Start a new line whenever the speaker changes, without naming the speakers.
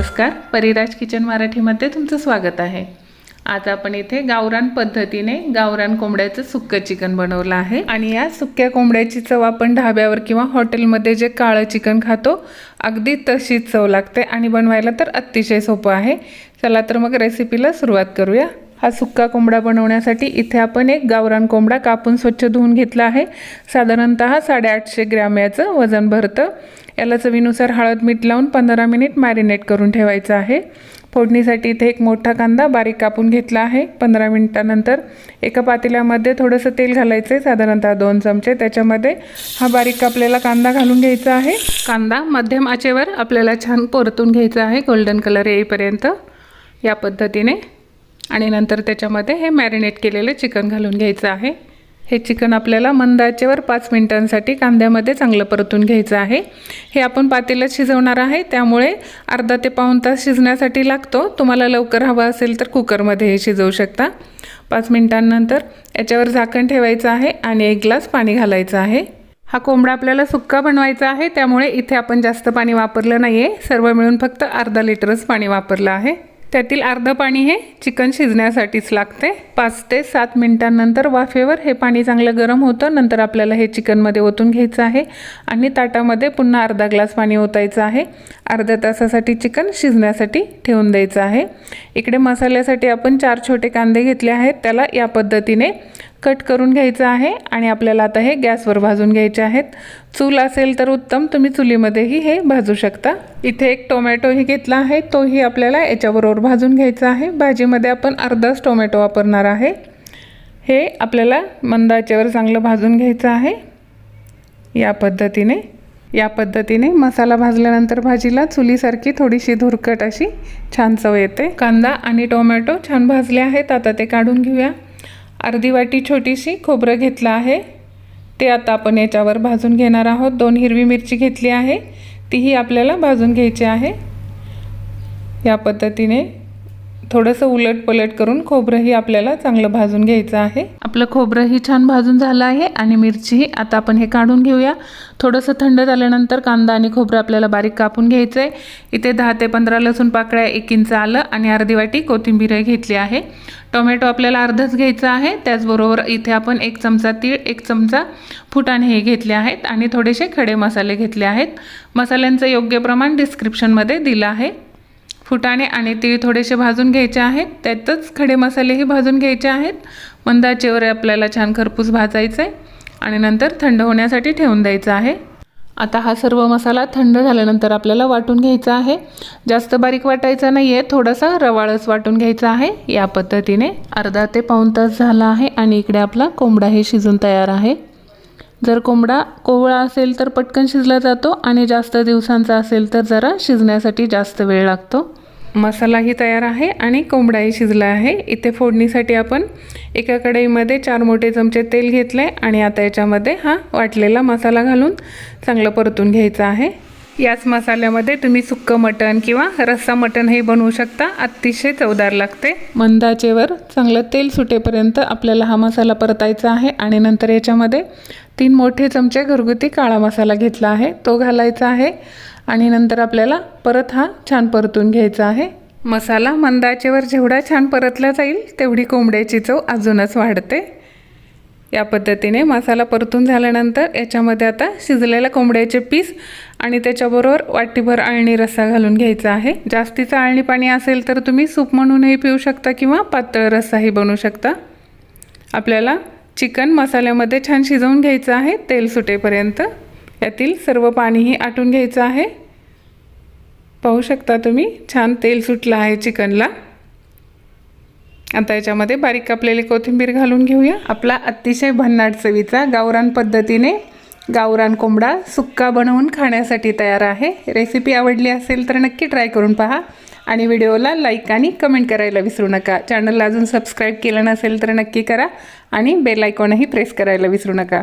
नमस्कार. परिराज किचन मराठीमध्ये तुमचं स्वागत आहे. आज आपण इथे गावरान पद्धतीने गावरान कोंबड्याचं सुक्कं चिकन बनवलं आहे. आणि या सुक्या कोंबड्याची चव आपण ढाब्यावर किंवा हॉटेलमध्ये जे काळं चिकन खातो अगदी तशीच चव लागते आणि बनवायला तर अतिशय सोपं आहे. चला तर मग रेसिपीला सुरुवात करूया. हा सुक्का कोंबडा बनवण्यासाठी इथे आपण एक गावरान कोंबडा कापून स्वच्छ धुवून घेतला आहे. साधारणतः साडेआठशे ग्रॅम याचं वजन भरतं. याला चवीनुसार हळद मीठ लावून पंधरा मिनिट मॅरिनेट करून ठेवायचं आहे. फोडणीसाठी इथे एक मोठा कांदा बारीक कापून घेतला आहे. पंधरा मिनिटानंतर एका पातेल्यामध्ये थोडंसं तेल घालायचं आहे. साधारणतः दोन चमचे. त्याच्यामध्ये हा बारीक कापलेला कांदा घालून घ्यायचा आहे. कांदा मध्यम आचेवर आपल्याला छान परतून घ्यायचा आहे. गोल्डन कलर येईपर्यंत. या पद्धतीने आणि नंतर त्याच्यामध्ये हे मॅरिनेट केलेलं चिकन घालून घ्यायचं आहे. हे चिकन आपल्याला मंदाचेवर पाच मिनटांसाठी कांद्यामध्ये चांगलं परतून घ्यायचं आहे. हे आपण पातेल्यात शिजवणार आहे. त्यामुळे अर्धा ते पाऊण तास शिजण्यासाठी लागतो. तुम्हाला लवकर हवा असेल तर कुकरमध्ये हे शिजवू शकता. पाच मिनटांनंतर याच्यावर झाकण ठेवायचं आहे आणि एक ग्लास पाणी घालायचं आहे. हा कोंबडा आपल्याला सुक्का बनवायचा आहे. त्यामुळे इथे आपण जास्त पाणी वापरलं नाही आहे सर्व मिळून फक्त अर्धा लिटरच पाणी वापरलं आहे. त्यातील अर्धं पाणी हे चिकन शिजण्यासाठीच लागते. पाच ते सात मिनिटांनंतर वाफेवर हे पाणी चांगलं गरम होतं. नंतर आपल्याला हे चिकनमध्ये ओतून घ्यायचं आहे आणि ताटामध्ये पुन्हा अर्धा ग्लास पाणी ओतायचं आहे. अर्ध्या तासासाठी चिकन शिजण्यासाठी ठेवून द्यायचं आहे. इकडे मसाल्यासाठी आपण चार छोटे कांदे घेतले आहेत. त्याला या पद्धतीने कट करून घ्यायचं आहे आणि आपल्याला आता हे गॅसवर भाजून घ्यायचे आहेत. चूल असेल तर उत्तम तुम्ही चुलीमध्येही हे भाजू शकता. इथे एक टोमॅटोही घेतला आहे तोही आपल्याला याच्याबरोबर भाजून घ्यायचा आहे. भाजीमध्ये आपण अर्धाच टोमॅटो वापरणार आहे. हे आपल्याला मंदाच्यावर चांगलं भाजून घ्यायचं आहे. या पद्धतीने या पद्धतीने मसाला भाजल्यानंतर भाजीला चुलीसारखी थोडीशी धुरकट अशी छान चव येते. कांदा आणि टोमॅटो छान भाजले आहेत. आता ते काढून घेऊया. अर्धी वाटी छोटीशी खोबरं घेतलं आहे. ते आता आपण याच्यावर भाजून घेणार आहोत. दोन हिरवी मिरची घेतली आहे. तीही आपल्याला भाजून घ्यायची आहे. या पद्धतीने थोडंसं उलट पलट करून खोबरंही आपल्याला चांगलं भाजून घ्यायचं आहे. आपलं खोबरंही छान भाजून झालं आहे आणि मिरचीही आता आपण हे काढून घेऊया. थोडंसं थंड झाल्यानंतर कांदा आणि खोबरं आपल्याला बारीक कापून घ्यायचं आहे इथे दहा ते पंधरा लसूण पाकळ्या एक इंच आलं आणि अर्धी वाटी कोथिंबीर घेतली आहे. टोमॅटो आपल्याला अर्धच घ्यायचा आहे. त्याचबरोबर इथे आपण एक चमचा तीळ एक चमचा फुटाणे हे घेतले आहेत आणि थोडेसे खडे मसाले घेतले आहेत. मसाल्यांचं योग्य प्रमाण डिस्क्रिप्शनमध्ये दिलं आहे. फुटाणे आणि तीळ थोडेसे भाजून घ्यायचे आहेत. त्यातच खडे मसालेही भाजून घ्यायचे आहेत. मंदाचेवर आपल्याला छान खरपूस भाजायचं आहे आणि नंतर थंड होण्यासाठी ठेवून द्यायचं आहे. आता हा सर्व मसाला थंड झाल्यानंतर आपल्याला वाटून घ्यायचा आहे. जास्त बारीक वाटायचा नाही आहे थोडासा रवाळच वाटून घ्यायचा आहे. या पद्धतीने अर्धा ते पाऊण तास झाला आहे आणि इकडे आपला कोंबडा हे शिजून तयार आहे. जर कोंबडा कोवळा असेल तर पटकन शिजला जातो आणि जास्त दिवसांचा असेल तर जरा शिजण्यासाठी जास्त वेळ लागतो. मसालाही तयार आहे आणि कोंबडाही शिजला आहे. इथे फोडणीसाठी आपण एका कढईमध्ये चार मोठे चमचे तेल घेतले आणि आता याच्यामध्ये हा वाटलेला मसाला घालून चांगलं परतून घ्यायचा आहे. याच मसाल्यामध्ये तुम्ही सुक्कं मटण किंवा रस्सा मटणही बनवू शकता. अतिशय चवदार लागते. मंदाचेवर चांगलं तेल सुटेपर्यंत आपल्याला हा मसाला परतायचा आहे आणि नंतर याच्यामध्ये तीन मोठे चमचे घरगुती काळा मसाला घेतला आहे. तो घालायचा आहे. आणि नंतर आपल्याला परत हा छान परतून घ्यायचा आहे. मसाला मंदाचेवर जेवढा छान परतला जाईल तेवढी कोंबड्याची चव अजूनच वाढते. या पद्धतीने मसाला परतून झाल्यानंतर याच्यामध्ये आता शिजलेल्या कोंबड्याचे पीस आणि त्याच्याबरोबर वाटीभर आळणी रस्सा घालून घ्यायचा आहे. जास्तीचं आळणी पाणी असेल तर तुम्ही सूप म्हणूनही पिऊ शकता किंवा पातळ रस्साही बनवू शकता. आपल्याला चिकन मसाल्यामध्ये छान शिजवून घ्यायचं आहे तेल सुटेपर्यंत. यातील सर्व पाणीही आटून घ्यायचं आहे. पाहू शकता तुम्ही छान तेल सुटलं आहे चिकनला. आता याच्यामध्ये बारीक कापलेली कोथिंबीर घालून घेऊया. आपला अतिशय भन्नाट चवीचा गावरान पद्धतीने गावरान कोंबडा सुक्का बनवून खाण्यासाठी तयार आहे. रेसिपी आवडली असेल तर नक्की ट्राय करून पहा. आणि व्हिडिओला लाईक आणि कमेंट करायला विसरू नका. चॅनलला अजून सबस्क्राईब केलं नसेल तर नक्की करा. आणि बेल आयकॉनही प्रेस करायला विसरू नका.